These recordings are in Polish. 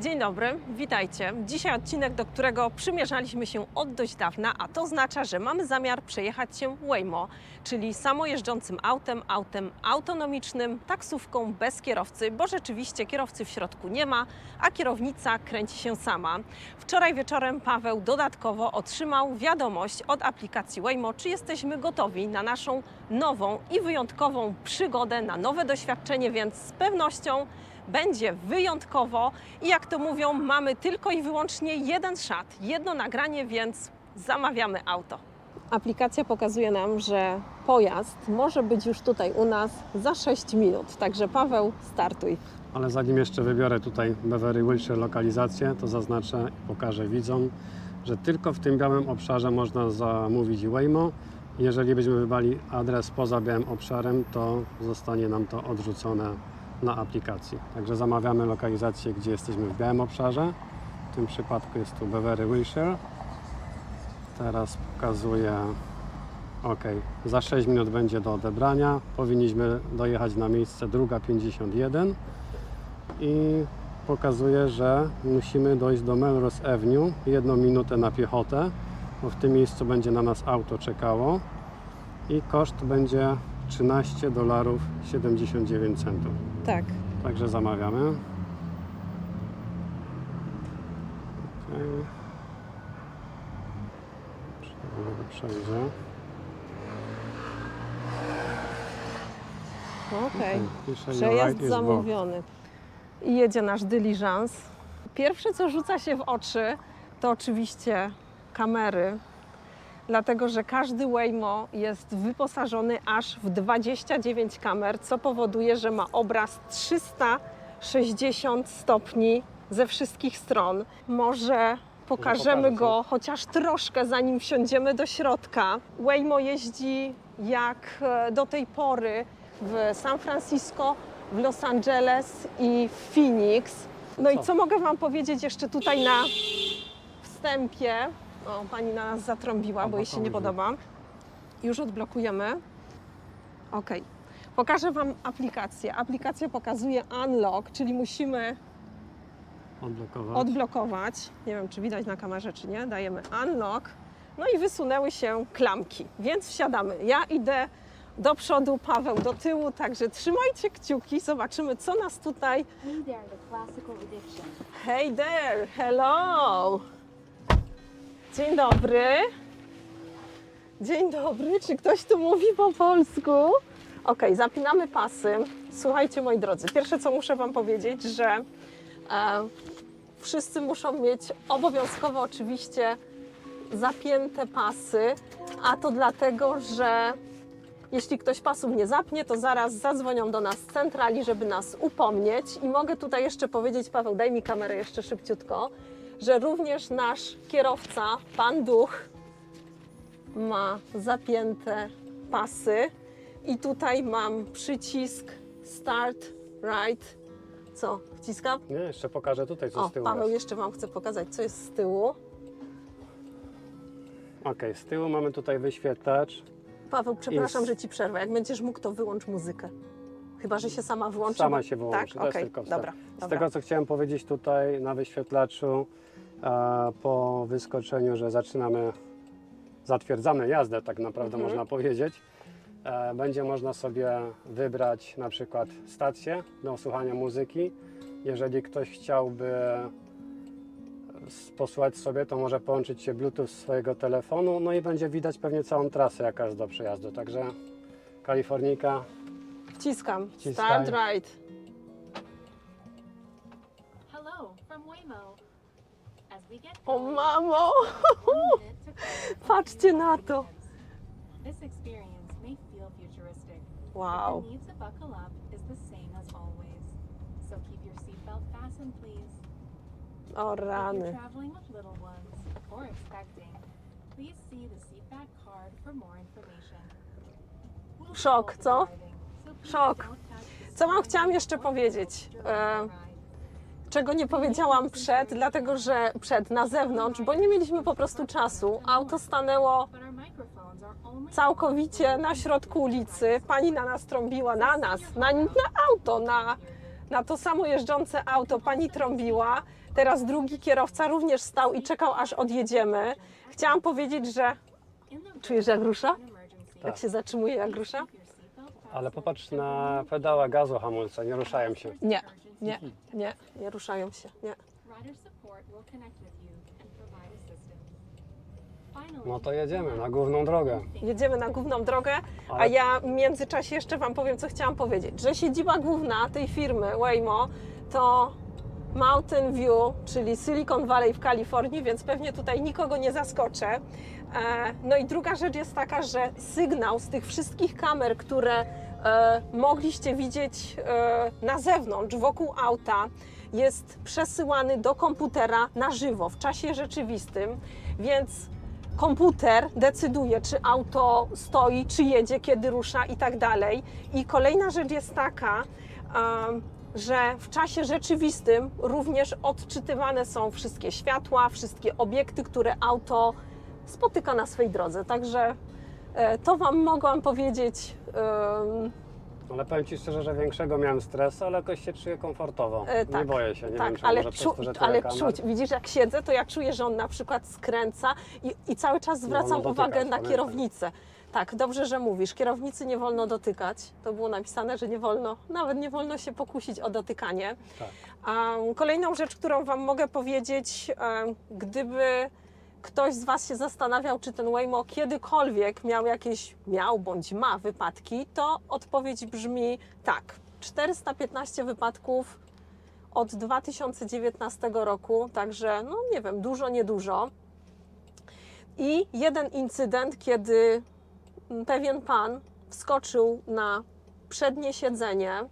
Dzień dobry, witajcie. Dzisiaj odcinek, do którego przymierzaliśmy się od dość dawna, a to oznacza, że mamy zamiar przejechać się Waymo, czyli samojeżdżącym autem, autem autonomicznym, taksówką bez kierowcy, bo rzeczywiście kierowcy w środku nie ma, a kierownica kręci się sama. Wczoraj wieczorem Paweł dodatkowo otrzymał wiadomość od aplikacji Waymo, czy jesteśmy gotowi na naszą nową i wyjątkową przygodę, na nowe doświadczenie, więc z pewnością będzie wyjątkowo i jak to mówią, mamy tylko i wyłącznie jeden szat, jedno nagranie, więc zamawiamy auto. Aplikacja pokazuje nam, że pojazd może być już tutaj u nas za 6 minut. Także Paweł, startuj. Ale zanim jeszcze wybiorę tutaj Beverly Wilshire lokalizację, to zaznaczę i pokażę widzom, że tylko w tym białym obszarze można zamówić Waymo. Jeżeli byśmy wybrali adres poza białym obszarem, to zostanie nam to odrzucone na aplikacji. Także zamawiamy lokalizację, gdzie jesteśmy w białym obszarze. W tym przypadku jest tu Beverly Wilshire. Teraz pokazuję Ok, za 6 minut będzie do odebrania. Powinniśmy dojechać na miejsce druga 51 i pokazuje, że musimy dojść do Melrose Avenue jedną minutę na piechotę, bo w tym miejscu będzie na nas auto czekało i koszt będzie 13 dolarów 79 centów. Tak. Także zamawiamy. Okay. Przejdzie. Okej. Your Przejazd zamówiony. I jedzie nasz dyliżans. Pierwsze, co rzuca się w oczy, to oczywiście kamery, dlatego że każdy Waymo jest wyposażony aż w 29 kamer, co powoduje, że ma obraz 360 stopni ze wszystkich stron. Może pokażemy go chociaż troszkę, zanim wsiądziemy do środka. Waymo jeździ jak e, do tej pory w San Francisco, w Los Angeles i w Phoenix. No i co mogę Wam powiedzieć jeszcze tutaj na wstępie? O, pani na nas zatrąbiła, bo jej się nie podoba. Już odblokujemy. Ok. Pokażę Wam aplikację. Aplikacja pokazuje unlock, czyli musimy Odblokować. odblokować. Nie wiem, czy widać na kamerze, czy nie. Dajemy unlock. No i wysunęły się klamki, więc wsiadamy. Ja idę do przodu, Paweł do tyłu, także trzymajcie kciuki, zobaczymy, co nas tutaj. Hey there, the classical addiction. Hey there, hello! Dzień dobry. Dzień dobry, czy ktoś tu mówi po polsku? Ok, zapinamy pasy. Słuchajcie, moi drodzy, pierwsze co muszę Wam powiedzieć, że e, wszyscy muszą mieć obowiązkowo oczywiście zapięte pasy, a to dlatego, że jeśli ktoś pasów nie zapnie, to zaraz zadzwonią do nas z centrali, żeby nas upomnieć. I mogę tutaj jeszcze powiedzieć, Paweł, daj mi kamerę jeszcze szybciutko, że również nasz kierowca, pan Duch, ma zapięte pasy. I tutaj mam przycisk Start Right. Co, wciskam? Nie, jeszcze pokażę tutaj, co O, z tyłu Paweł jest. jeszcze Wam chce pokazać, co jest z tyłu. Ok, z tyłu mamy tutaj wyświetlacz. Paweł, przepraszam, że Ci przerwę. Jak będziesz mógł, to wyłącz muzykę. Chyba, że się sama wyłączy. Sama bo- się wyłączy, Tak, to okej, tylko wstęp. dobra. Z dobra. tego, co chciałem powiedzieć tutaj na wyświetlaczu, po wyskoczeniu, że zaczynamy, zatwierdzamy jazdę, tak naprawdę Mhm. można powiedzieć, e, będzie można sobie wybrać na przykład stację do słuchania muzyki. Jeżeli ktoś chciałby posłuchać sobie, to może połączyć się Bluetooth swojego telefonu, no i będzie widać pewnie całą trasę, jaka jest do przejazdu. Także Kalifornijka, Wciskam. Wciskaj. Start right. Hello from Waymo. O mamo! Patrzcie na to. Wow. but the need to buckle up is the same as always. So keep your seatbelt fastened, please. O rany. Szok, co? Szok. Co Wam chciałam jeszcze powiedzieć? E. czego nie powiedziałam przed, dlatego że przed na zewnątrz, bo nie mieliśmy po prostu czasu. Auto stanęło całkowicie na środku ulicy. Pani na nas trąbiła, na nas, na, na auto, na na to samo jeżdżące auto pani trąbiła. Teraz drugi kierowca również stał i czekał, aż odjedziemy. Chciałam powiedzieć, że czujesz jak rusza? emergency, Jak się zatrzymuje, jak rusza? Ale popatrz na pedała gazu hamulca, nie ruszają się. Nie, nie, nie, nie ruszają się, nie. No to jedziemy na główną drogę. Jedziemy na główną drogę, a Ale- ja w międzyczasie jeszcze Wam powiem, co chciałam powiedzieć. Że siedziba główna tej firmy Waymo to Mountain View, czyli Silicon Valley w Kalifornii, więc pewnie tutaj nikogo nie zaskoczę. E, No i druga rzecz jest taka, że sygnał z tych wszystkich kamer, które mogliście widzieć e, na zewnątrz, wokół auta, jest przesyłany do komputera na żywo, w czasie rzeczywistym, więc komputer decyduje, czy auto stoi, czy jedzie, kiedy rusza i tak dalej. I kolejna rzecz jest taka, em, że w czasie rzeczywistym również odczytywane są wszystkie światła, wszystkie obiekty, które auto spotyka na swej drodze. Także e, to Wam mogłam powiedzieć. Ale powiem Ci szczerze, że większego miałem stres, ale jakoś się czuję komfortowo. E, Nie tak, boję się, nie tak, wiem czy ale, czu, to, ale czuć, widzisz jak siedzę, to ja czuję, że on na przykład skręca i, i cały czas zwracam wolno uwagę dotykać, na kierownicę. Tak, dobrze, że mówisz. Kierownicy nie wolno dotykać. To było napisane, że nie wolno, nawet nie wolno się pokusić o dotykanie. Tak. A kolejną rzecz, którą Wam mogę powiedzieć, em, gdyby ktoś z Was się zastanawiał, czy ten Waymo kiedykolwiek miał jakieś, miał bądź ma wypadki, to odpowiedź brzmi tak. 415 wypadków od 2019 roku, także no nie wiem, dużo, niedużo. I jeden incydent, kiedy pewien pan wskoczył na przednie siedzenie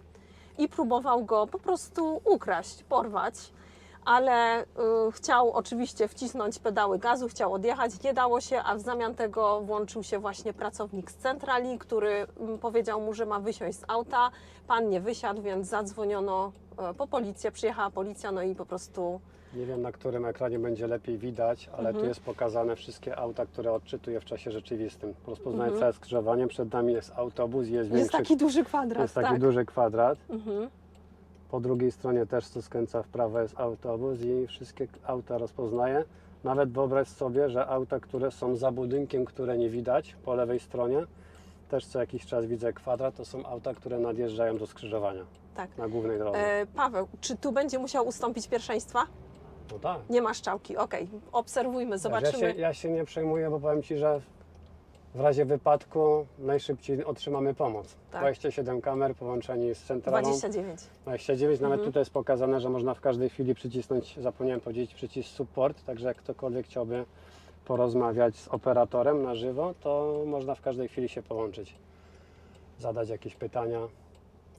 i próbował go po prostu ukraść, porwać, ale y, chciał oczywiście wcisnąć pedały gazu, chciał odjechać, nie dało się, a w zamian tego włączył się właśnie pracownik z centrali, który mm, powiedział mu, że ma wysiąść z auta. Pan nie wysiadł, więc zadzwoniono e, po policję, przyjechała policja, no i po prostu Nie wiem na którym ekranie będzie lepiej widać, ale Mhm. tu jest pokazane wszystkie auta, które odczytuję w czasie rzeczywistym. Rozpoznaję Mhm. całe skrzyżowanie, przed nami jest autobus, jest jest większy, taki duży kwadrat, jest taki tak. duży kwadrat. Mhm. Po drugiej stronie też co skręca w prawo jest autobus i wszystkie auta rozpoznaje. Nawet wyobraź sobie, że auta, które są za budynkiem, które nie widać po lewej stronie, też co jakiś czas widzę kwadrat, to są auta, które nadjeżdżają do skrzyżowania tak. na głównej drodze. E, Paweł, czy tu będzie musiał ustąpić pierwszeństwa? No tak. Nie ma szczałki, okej. Obserwujmy, Ja zobaczymy. się, ja się nie przejmuję, bo powiem Ci, że w razie wypadku najszybciej otrzymamy pomoc. Tak. 27 kamer połączeni z centralą. 29. 29, nawet Mhm. tutaj jest pokazane, że można w każdej chwili przycisnąć, zapomniałem powiedzieć, przycisk support, także jak ktokolwiek chciałby porozmawiać z operatorem na żywo, to można w każdej chwili się połączyć, zadać jakieś pytania.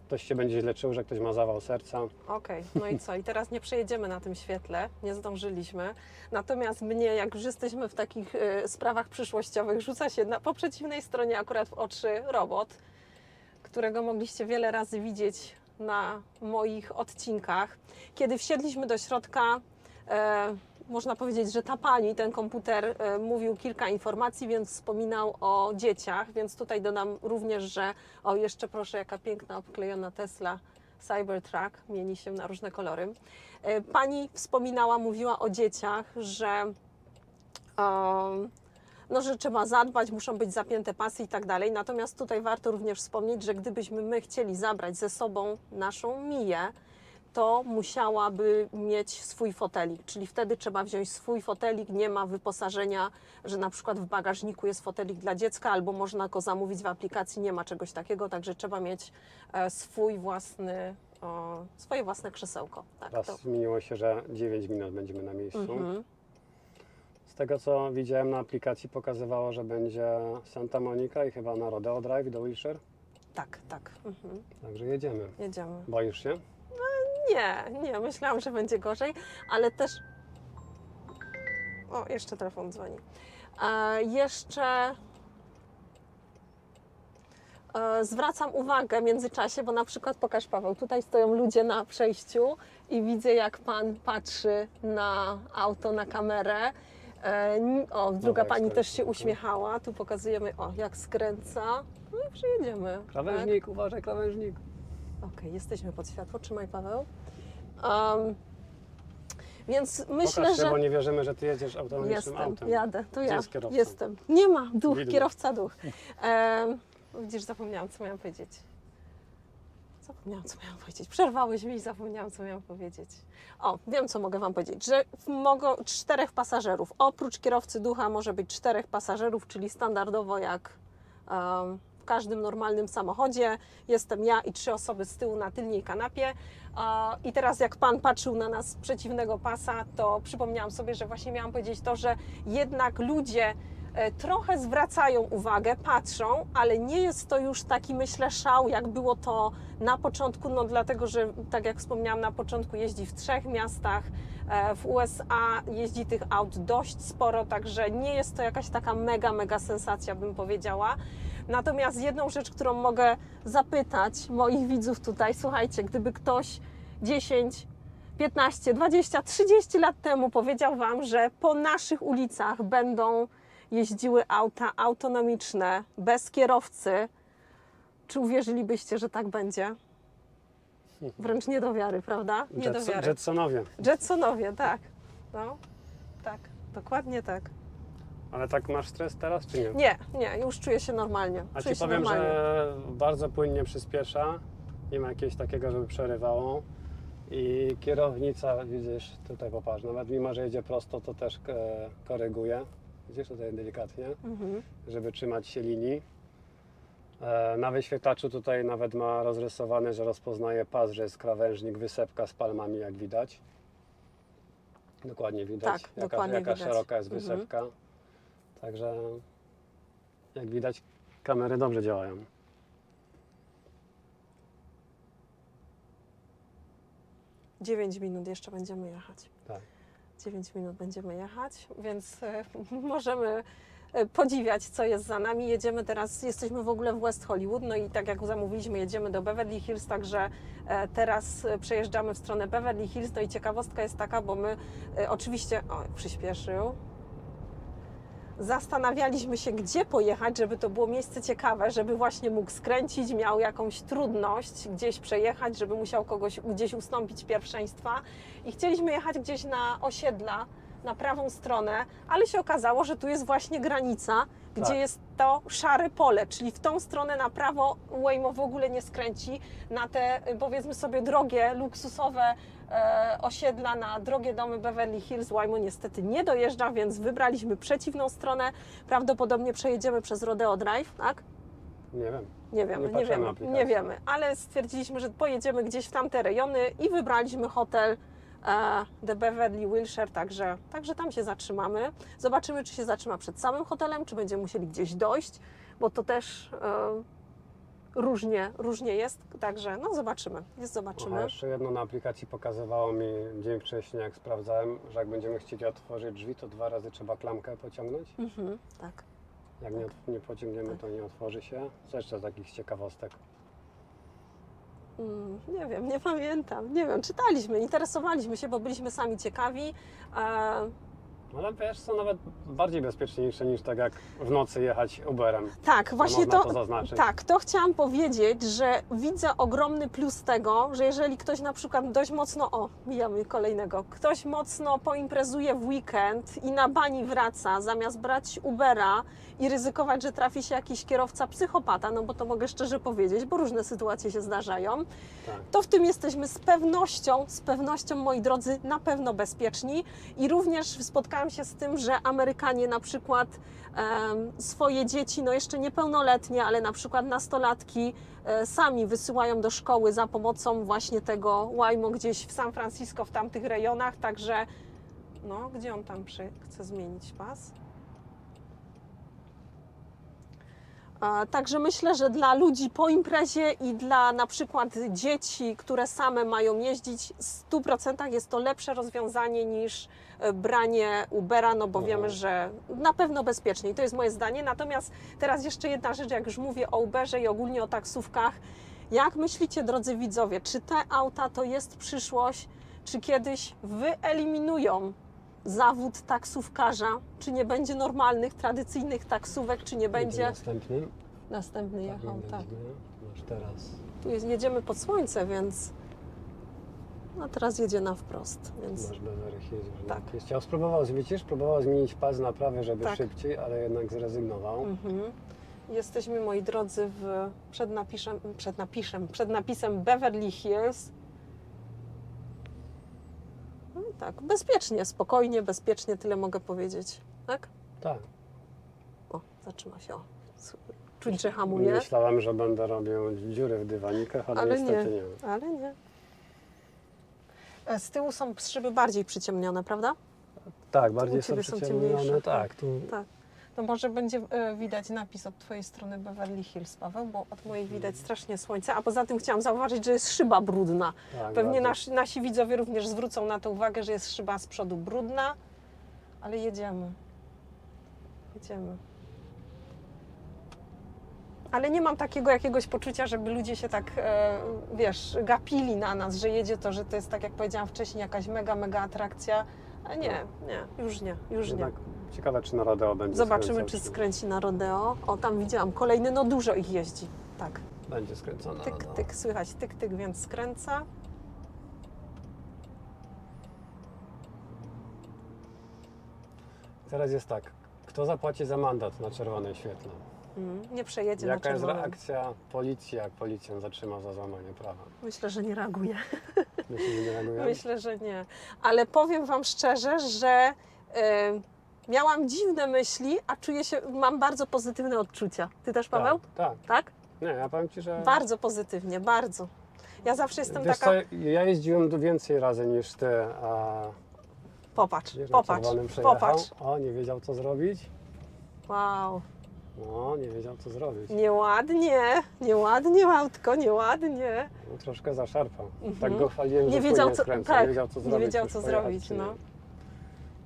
Ktoś się będzie źle czuł, że ktoś ma zawał serca. Okej, no i co? I teraz nie przejedziemy na tym świetle, nie zdążyliśmy. Natomiast mnie, jak już jesteśmy w takich e, sprawach przyszłościowych, rzuca się na, po przeciwnej stronie akurat w oczy robot, którego mogliście wiele razy widzieć na moich odcinkach. Kiedy wsiedliśmy do środka, e, można powiedzieć, że ta pani, ten komputer e, mówił kilka informacji, więc wspominał o dzieciach, więc tutaj dodam również, że o jeszcze proszę, jaka piękna obklejona Tesla Cybertruck, mieni się na różne kolory. E, Pani wspominała, mówiła o dzieciach, że, em, no, że trzeba zadbać, muszą być zapięte pasy i tak dalej. Natomiast tutaj warto również wspomnieć, że gdybyśmy my chcieli zabrać ze sobą naszą Miję, to musiałaby mieć swój fotelik, czyli wtedy trzeba wziąć swój fotelik, nie ma wyposażenia, że na przykład w bagażniku jest fotelik dla dziecka, albo można go zamówić w aplikacji, nie ma czegoś takiego, także trzeba mieć e, swój własny, swoje własne krzesełko. Tak, Teraz to. zmieniło się, że 9 minut będziemy na miejscu. Mhm. Z tego co widziałem na aplikacji pokazywało, że będzie Santa Monica i chyba na Rodeo Drive do Wilshire. Tak, tak. Mhm. Także jedziemy. Jedziemy. Boisz się? Nie, nie, myślałam, że będzie gorzej, ale też. O, jeszcze telefon dzwoni. E, jeszcze zwracam uwagę w międzyczasie, bo na przykład pokaż Paweł, tutaj stoją ludzie na przejściu i widzę, jak pan patrzy na auto, na kamerę. E, o, druga jak pani też się uśmiechała. Tu pokazujemy, o, jak skręca. No i przyjedziemy. tak? Krawężnik, uważaj, krawężnik. Okej, jesteśmy pod światło. Trzymaj, Paweł. Um, więc myślę, Pokaż się, że... bo nie wierzymy, że ty jedziesz autonomicznym Jestem, autem. jadę, to Gdzie ja. jest kierowca? Jestem. Nie ma, duch, Widmo. kierowca duch. Em, widzisz, zapomniałam, co miałam powiedzieć. Zapomniałam, co miałam powiedzieć. Przerwałeś mi i zapomniałam, co miałam powiedzieć. O, wiem, co mogę Wam powiedzieć, że mogą czterech pasażerów. Oprócz kierowcy ducha może być czterech pasażerów, czyli standardowo jak em, każdym normalnym samochodzie. Jestem ja i trzy osoby z tyłu na tylnej kanapie. I teraz jak Pan patrzył na nas z przeciwnego pasa, to przypomniałam sobie, że właśnie miałam powiedzieć to, że jednak ludzie e, trochę zwracają uwagę, patrzą, ale nie jest to już taki, myślę, szał, jak było to na początku, no dlatego, że tak jak wspomniałam, na początku jeździ w trzech miastach, w USA jeździ tych aut dość sporo, także nie jest to jakaś taka mega, mega sensacja, bym powiedziała. Natomiast jedną rzecz, którą mogę zapytać moich widzów tutaj, słuchajcie, gdyby ktoś 10, 15, 20, 30 lat temu powiedział Wam, że po naszych ulicach będą jeździły auta autonomiczne, bez kierowcy, czy uwierzylibyście, że tak będzie? Wręcz nie do wiary, prawda? Nie do Jetson, wiary. Jetsonowie. Jetsonowie, tak. No, tak, dokładnie tak. Ale tak masz stres teraz, czy nie? Nie, nie, już czuję się normalnie. A czuję ci powiem, normalnie. że bardzo płynnie przyspiesza. Nie ma jakiegoś takiego, żeby przerywało. I kierownica, widzisz, tutaj popatrz, nawet mimo, że jedzie prosto, to też e, koryguje. Widzisz, tutaj delikatnie, Mhm. żeby trzymać się linii. E, na wyświetlaczu tutaj nawet ma rozrysowane, że rozpoznaje pas, że jest krawężnik, wysepka z palmami, jak widać. Dokładnie widać, Tak, jaka, dokładnie jaka widać. szeroka jest Mhm. wysepka. Także jak widać, kamery dobrze działają. Dziewięć minut jeszcze będziemy jechać. Tak. 9 minut będziemy jechać, więc e, możemy podziwiać, co jest za nami. Jedziemy teraz, jesteśmy w ogóle w West Hollywood, no i tak jak zamówiliśmy, jedziemy do Beverly Hills, także e, teraz e, przejeżdżamy w stronę Beverly Hills. No i ciekawostka jest taka, bo my e, oczywiście, o, przyspieszył, zastanawialiśmy się, gdzie pojechać, żeby to było miejsce ciekawe, żeby właśnie mógł skręcić, miał jakąś trudność gdzieś przejechać, żeby musiał kogoś gdzieś ustąpić pierwszeństwa. I chcieliśmy jechać gdzieś na osiedla, na prawą stronę, ale się okazało, że tu jest właśnie granica, gdzie Tak. jest to szare pole, czyli w tą stronę na prawo Waymo w ogóle nie skręci. Na te, powiedzmy sobie, drogie, luksusowe e, osiedla, na drogie domy Beverly Hills Waymo niestety nie dojeżdża, więc wybraliśmy przeciwną stronę. Prawdopodobnie przejedziemy przez Rodeo Drive, tak? Nie wiem. Nie wiemy, Nie nie, wiemy, nie wiemy, ale stwierdziliśmy, że pojedziemy gdzieś w tamte rejony i wybraliśmy hotel The Beverly Wilshire, także, także tam się zatrzymamy. Zobaczymy, czy się zatrzyma przed samym hotelem, czy będziemy musieli gdzieś dojść, bo to też e, różnie, różnie jest, także no zobaczymy, jest Aha, zobaczymy. jeszcze jedno na aplikacji pokazywało mi dzień wcześniej, jak sprawdzałem, że jak będziemy chcieli otworzyć drzwi, to dwa razy trzeba klamkę pociągnąć. Mhm, tak. Jak nie, od- nie pociągniemy, to nie otworzy się. Co jeszcze z takich ciekawostek? Mm, nie wiem, nie pamiętam, nie wiem, czytaliśmy, interesowaliśmy się, bo byliśmy sami ciekawi. Ale wiesz, są nawet bardziej bezpieczniejsze niż tak jak w nocy jechać Uberem. Tak, właśnie to, to zaznaczyć. tak, to chciałam powiedzieć, że widzę ogromny plus tego, że jeżeli ktoś na przykład dość mocno, o, mijamy kolejnego, ktoś mocno poimprezuje w weekend i na bani wraca, zamiast brać Ubera i ryzykować, że trafi się jakiś kierowca psychopata, no bo to mogę szczerze powiedzieć, bo różne sytuacje się zdarzają, Tak. to w tym jesteśmy z pewnością, z pewnością, moi drodzy, na pewno bezpieczni. I również spotkałam się z tym, że Amerykanie na przykład swoje dzieci, no jeszcze niepełnoletnie, ale na przykład nastolatki, e, sami wysyłają do szkoły za pomocą właśnie tego Waymo gdzieś w San Francisco, w tamtych rejonach. Także, no, gdzie on tam przy, chce zmienić pas? A, Także myślę, że dla ludzi po imprezie i dla na przykład dzieci, które same mają jeździć, w 100% jest to lepsze rozwiązanie niż e, branie Ubera, no bo Mhm. wiemy, że na pewno bezpieczniej. To jest moje zdanie. Natomiast teraz jeszcze jedna rzecz, jak już mówię o Uberze i ogólnie o taksówkach. Jak myślicie, drodzy widzowie, czy te auta to jest przyszłość, czy kiedyś wyeliminują zawód taksówkarza, czy nie będzie normalnych, tradycyjnych taksówek, czy nie będzie... Następny. Następny jechał, tak. Masz teraz Tu jest, jedziemy pod słońce, więc... No teraz jedzie na wprost, więc... Masz Beverly Hills. Tak. Chciał, spróbował, widzisz, próbował zmienić pas na prawy, żeby Tak. szybciej, ale jednak zrezygnował. Mhm. Jesteśmy, moi drodzy, w, przed, napiszem, przed, napiszem, przed napisem Beverly Hills. No i tak, bezpiecznie, spokojnie, bezpiecznie, tyle mogę powiedzieć. Tak? Tak. O, zatrzyma się. O. Czuć, że hamuje, Myślałem, że będę robił dziury w dywanikach, ale, ale nie, niestety nie. ale nie. E, Z tyłu są szyby bardziej przyciemnione, prawda? Tak, bardziej są są przyciemnione. ciemniejsze. Tak, tu Tak. To może będzie e, widać napis od Twojej strony Beverly Hills, Paweł, bo od mojej widać strasznie słońce. A poza tym chciałam zauważyć, że jest szyba brudna. tak, Pewnie nasi, nasi widzowie również zwrócą na to uwagę, że jest szyba z przodu brudna, ale jedziemy. Jedziemy. Ale nie mam takiego jakiegoś poczucia, żeby ludzie się tak, e, wiesz, gapili na nas, że jedzie to, że to jest, tak jak powiedziałam wcześniej, jakaś mega, mega atrakcja. A nie, nie, już nie, już nie. Jednak ciekawe, czy na rodeo będzie Zobaczymy, skręcał, czy skręci na rodeo. O, tam widziałam kolejny, no dużo ich jeździ. Tak, Będzie skręcona. tyk, rodeo. tyk, słychać tyk, tyk, więc skręca. Teraz jest tak, kto zapłaci za mandat na czerwonym świetle? Mm, nie przejedzie Jaka na jest czerwonym. reakcja policji, jak policjant zatrzyma za złamanie prawa? Myślę, że nie reaguje. Myślisz, że nie reagują? Myślę, że nie. Ale powiem Wam szczerze, że e, miałam dziwne myśli, a czuję się, mam bardzo pozytywne odczucia. Ty też, Paweł? Tak, tak. Tak? Nie, ja powiem Ci, że... Bardzo pozytywnie, bardzo. Ja zawsze jestem Wiesz taka. co, ja jeździłem więcej razy niż Ty, a Popatrz, wiesz, popatrz, popatrz. O, nie wiedział co zrobić. Wow, No, nie wiedział co zrobić. nieładnie, nieładnie autko, nieładnie. No, troszkę zaszarpał. Mhm. Tak go chwaliłem, Nie że wiedział, płynnie co- skręca. tak, nie wiedział co nie zrobić. wiedział, już co pojechać, zrobić, czy nie. no.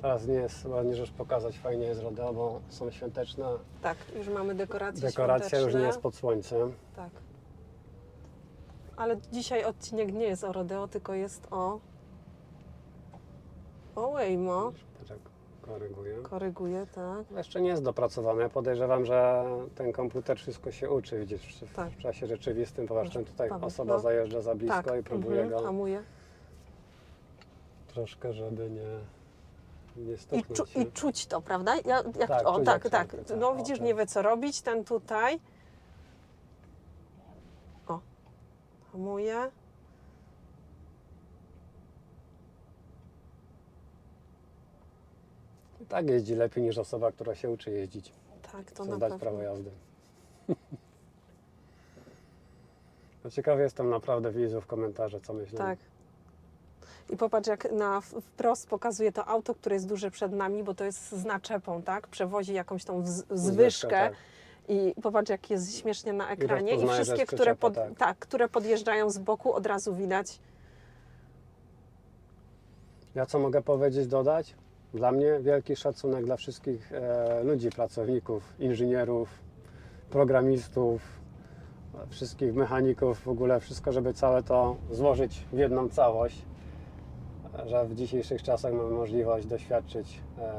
Teraz nie jest ładnie rzecz pokazać, fajnie jest rodeo, bo są świąteczne. Tak, już mamy dekoracje Dekoracja już świąteczne. nie jest pod słońcem. Tak. Ale dzisiaj odcinek nie jest o rodeo, tylko jest o... O Waymo. Patrz, jak Koryguję. Koryguje, tak. Jeszcze nie jest dopracowane. Ja podejrzewam, że ten komputer wszystko się uczy, widzisz, w, Tak. w czasie rzeczywistym. Ten tutaj Paweł, osoba no. zajeżdża za blisko tak. i próbuje mhm, go Hamuje. troszkę, żeby nie, nie I, czu, się. I czuć to, prawda? Ja, jak, Tak, o, tak, tak. No widzisz, tak. nie wie co robić, ten tutaj. O, hamuje. I tak jeździ lepiej niż osoba, która się uczy jeździć. Tak, to na zdać pewno. prawo jazdy. No ciekawy jestem naprawdę widzów komentarze, co myślą. Tak. I popatrz, jak na wprost pokazuje to auto, które jest duże przed nami, bo to jest z naczepą, tak? Przewozi jakąś tą wz- zwyżkę. tak. I popatrz, jak jest śmiesznie na ekranie. I, że wszystkie, które, pod, tak. tak, które podjeżdżają z boku, od razu widać. Ja co mogę powiedzieć, dodać? Dla mnie wielki szacunek dla wszystkich e, ludzi, pracowników, inżynierów, programistów, wszystkich mechaników, w ogóle wszystko, żeby całe to złożyć w jedną całość, że w dzisiejszych czasach mamy możliwość doświadczyć e,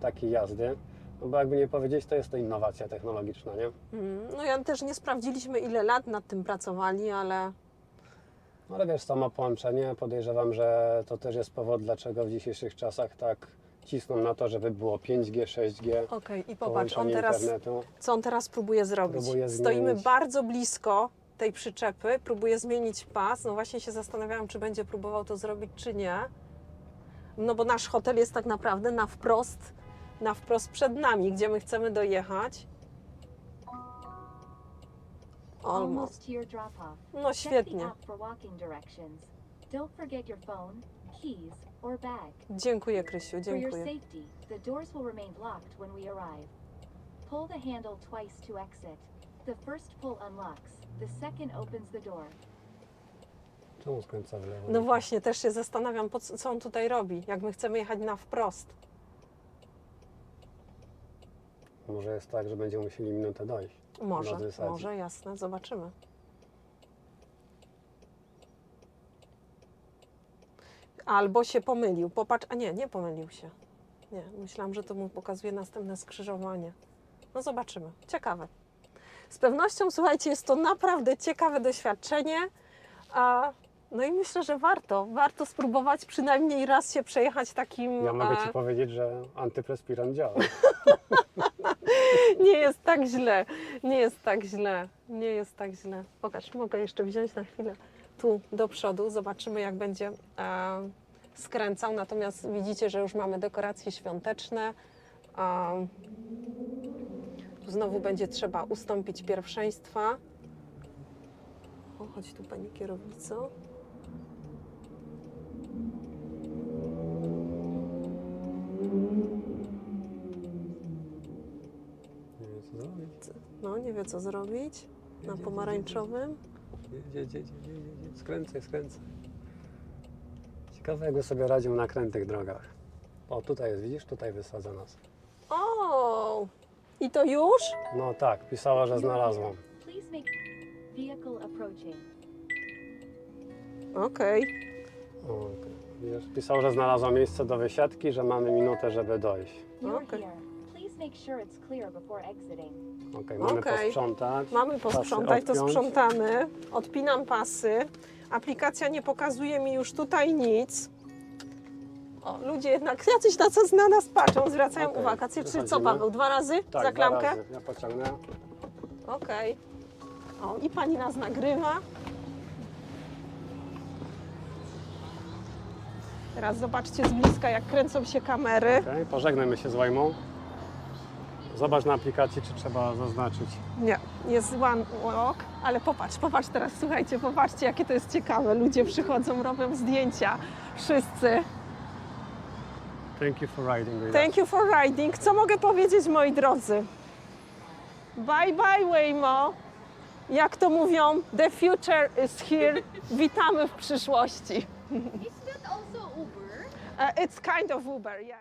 takiej jazdy. No bo jakby nie powiedzieć, to jest to innowacja technologiczna, nie? Mm, No ja też nie sprawdziliśmy, ile lat nad tym pracowali, ale No Ale wiesz, samo połączenie, podejrzewam, że to też jest powód, dlaczego w dzisiejszych czasach tak cisną na to, żeby było 5G, 6G, okej. I popatrz, on połączenie teraz, internetu. co on teraz próbuje zrobić? Próbuje Stoimy zmienić. bardzo blisko tej przyczepy, próbuje zmienić pas. No właśnie się zastanawiałam, czy będzie próbował to zrobić, czy nie. No bo nasz hotel jest tak naprawdę na wprost, na wprost przed nami, gdzie my chcemy dojechać. Almost. Almost to your drop off. No Check the świetnie. app for walking directions. Don't forget your phone, keys, or bag. Dziękuję, Krysiu, For your dziękuję. safety, the doors will remain locked when we arrive. Pull the handle twice to exit. The first pull unlocks. The second opens the door. Czemu skręca w lewo? No właśnie, też się zastanawiam, po co, co on tutaj robi, jak my chcemy jechać na wprost. Może jest tak, że będziemy musieli minutę dojść. Może, może, jasne, zobaczymy. Albo się pomylił. Popatrz, a nie, nie pomylił się. Nie, myślałam, że to mu pokazuje następne skrzyżowanie. No zobaczymy. Ciekawe. Z pewnością, słuchajcie, jest to naprawdę ciekawe doświadczenie. A, no i myślę, że warto, warto spróbować przynajmniej raz się przejechać takim. Ja mogę Ci e, powiedzieć, że antyprespirant działa. nie jest tak źle, nie jest tak źle, nie jest tak źle. Pokaż, mogę jeszcze wziąć na chwilę tu do przodu, zobaczymy jak będzie e, skręcał. Natomiast widzicie, że już mamy dekoracje świąteczne. E, tu znowu będzie trzeba ustąpić pierwszeństwa. O, chodź tu pani kierownico. Nie wiem co zrobić. No, nie wie co zrobić. Na pomarańczowym. Jedzie, jedzie, jedzie, jedzie, jedzie. Skręcaj, skręcaj. Ciekawe jakby sobie radził na krętych drogach. O, tutaj jest, widzisz? Tutaj wysadza nas. O! I to już? No tak, pisała, że znalazłam. Please make vehicle approaching. Okej. O, okej. Widzisz, pisał, że znalazła miejsce do wysiadki, że mamy minutę, żeby dojść. You're Okay. here. Please make sure it's clear before exiting. Okej, mamy Okej. posprzątać. Mamy pasy posprzątać, to odpiąć. sprzątamy. Odpinam pasy. Aplikacja nie pokazuje mi już tutaj nic. O, ludzie jednak jacyś na co na nas patrzą, zwracają Okej, uwagę. Czy, czy co wychodzimy. Paweł, dwa razy Tak, za dwa klamkę? razy. Ja pociągnę. Okej. O, i pani nas nagrywa. Teraz zobaczcie z bliska, jak kręcą się kamery. Okej, pożegnajmy się z Łajmą. Zobacz na aplikacji, czy trzeba zaznaczyć. Nie, jest one walk, ale popatrz, popatrz teraz, słuchajcie, popatrzcie, jakie to jest ciekawe. Ludzie przychodzą, robią zdjęcia, wszyscy. Thank you for riding with Thank you for riding. Co mogę powiedzieć, moi drodzy? Bye bye, Waymo. Jak to mówią, the future is here. Witamy w przyszłości. Is that also Uber? Uh, It's kind of Uber, yeah.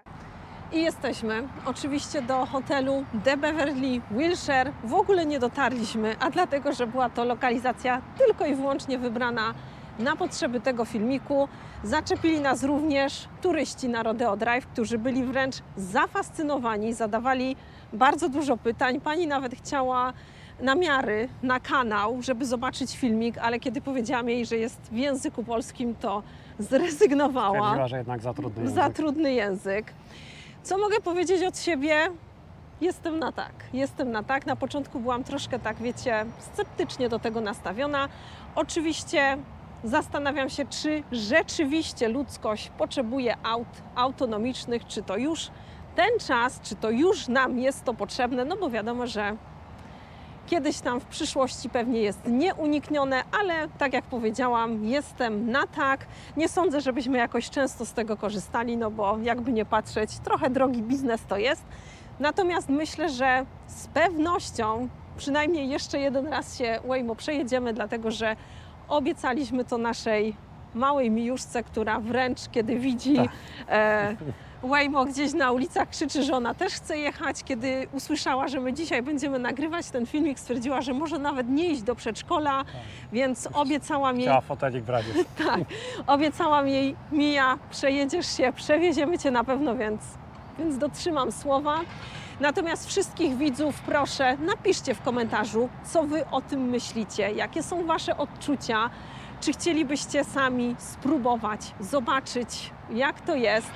I jesteśmy oczywiście do hotelu The Beverly Wilshire. W ogóle nie dotarliśmy, a dlatego, że była to lokalizacja tylko i wyłącznie wybrana na potrzeby tego filmiku. Zaczepili nas również turyści na Rodeo Drive, którzy byli wręcz zafascynowani, zadawali bardzo dużo pytań. Pani nawet chciała namiary na kanał, żeby zobaczyć filmik, ale kiedy powiedziałam jej, że jest w języku polskim, to zrezygnowała Stwierdziła, że jednak za trudny język. za trudny język. Co mogę powiedzieć od siebie? Jestem na tak. Jestem na tak. Na początku byłam troszkę tak, wiecie, sceptycznie do tego nastawiona. Oczywiście zastanawiam się, czy rzeczywiście ludzkość potrzebuje aut autonomicznych, czy to już ten czas, czy to już nam jest to potrzebne, no bo wiadomo, że kiedyś tam w przyszłości pewnie jest nieuniknione, ale tak jak powiedziałam, jestem na tak. Nie sądzę, żebyśmy jakoś często z tego korzystali, no bo jakby nie patrzeć, trochę drogi biznes to jest. Natomiast myślę, że z pewnością przynajmniej jeszcze jeden raz się Waymo przejedziemy, dlatego że obiecaliśmy to naszej małej mijuszce, która wręcz kiedy widzi Tak. e, Waymo gdzieś na ulicach krzyczy, że ona też chce jechać. Kiedy usłyszała, że my dzisiaj będziemy nagrywać ten filmik, stwierdziła, że może nawet nie iść do przedszkola, więc obiecałam jej, Chciała fotelik w razie. tak, obiecałam jej, Mija, przejedziesz się, przewieziemy cię na pewno, więc, więc dotrzymam słowa. Natomiast wszystkich widzów proszę, napiszcie w komentarzu, co wy o tym myślicie, jakie są wasze odczucia, czy chcielibyście sami spróbować, zobaczyć, jak to jest.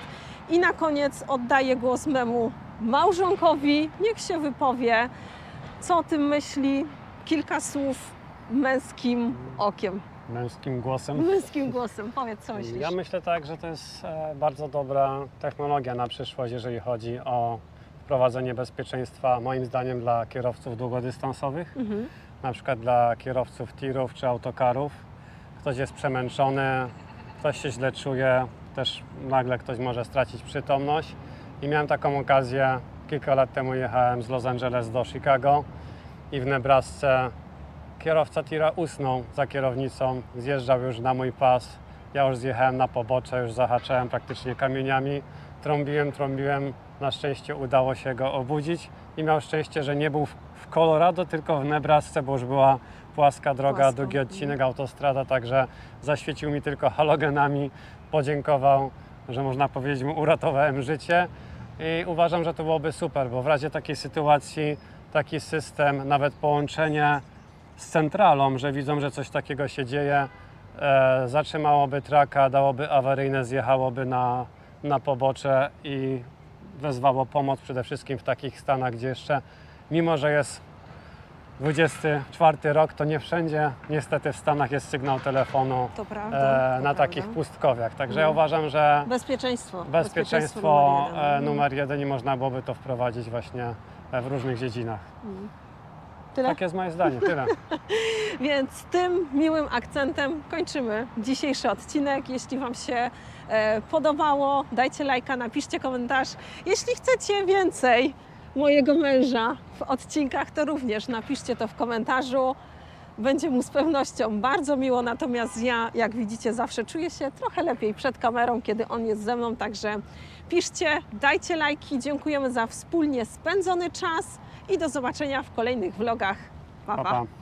I na koniec oddaję głos memu małżonkowi, niech się wypowie, co o tym myśli, kilka słów męskim okiem. Męskim głosem. Męskim głosem, powiedz co myślisz. Ja myślę tak, że to jest e, bardzo dobra technologia na przyszłość, jeżeli chodzi o wprowadzenie bezpieczeństwa, moim zdaniem, dla kierowców długodystansowych, Mhm. na przykład dla kierowców tirów czy autokarów. Ktoś jest przemęczony, ktoś się źle czuje, też nagle ktoś może stracić przytomność. I miałem taką okazję, kilka lat temu jechałem z Los Angeles do Chicago i w Nebrasce kierowca tira usnął za kierownicą, zjeżdżał już na mój pas. Ja już zjechałem na pobocze, już zahaczałem praktycznie kamieniami. Trąbiłem, trąbiłem. Na szczęście udało się go obudzić i miał szczęście, że nie był w- Colorado, tylko w Nebrasce, bo już była płaska droga, Płasko. długi odcinek, autostrada, także zaświecił mi tylko halogenami, podziękował, że można powiedzieć mu uratowałem życie. I uważam, że to byłoby super, bo w razie takiej sytuacji taki system, nawet połączenie z centralą, że widzą, że coś takiego się dzieje, e, zatrzymałoby traka, dałoby awaryjne, zjechałoby na, na pobocze i wezwało pomoc przede wszystkim w takich stanach, gdzie jeszcze, mimo że jest 24 rok, to nie wszędzie niestety w Stanach jest sygnał telefonu To prawda. e, to na prawda. takich pustkowiach. Także ja Mhm. uważam, że Bezpieczeństwo. bezpieczeństwo numer jeden. e, numer jeden i można byłoby to wprowadzić właśnie e, w różnych dziedzinach. Tyle? Takie jest moje zdanie, tyle. Więc tym miłym akcentem kończymy dzisiejszy odcinek. Jeśli Wam się e, podobało, dajcie lajka, napiszcie komentarz. Jeśli chcecie więcej mojego męża w odcinkach, to również napiszcie to w komentarzu. Będzie mu z pewnością bardzo miło, natomiast ja, jak widzicie, zawsze czuję się trochę lepiej przed kamerą, kiedy on jest ze mną, także piszcie, dajcie lajki, dziękujemy za wspólnie spędzony czas i do zobaczenia w kolejnych vlogach. pa. Pa, pa. pa.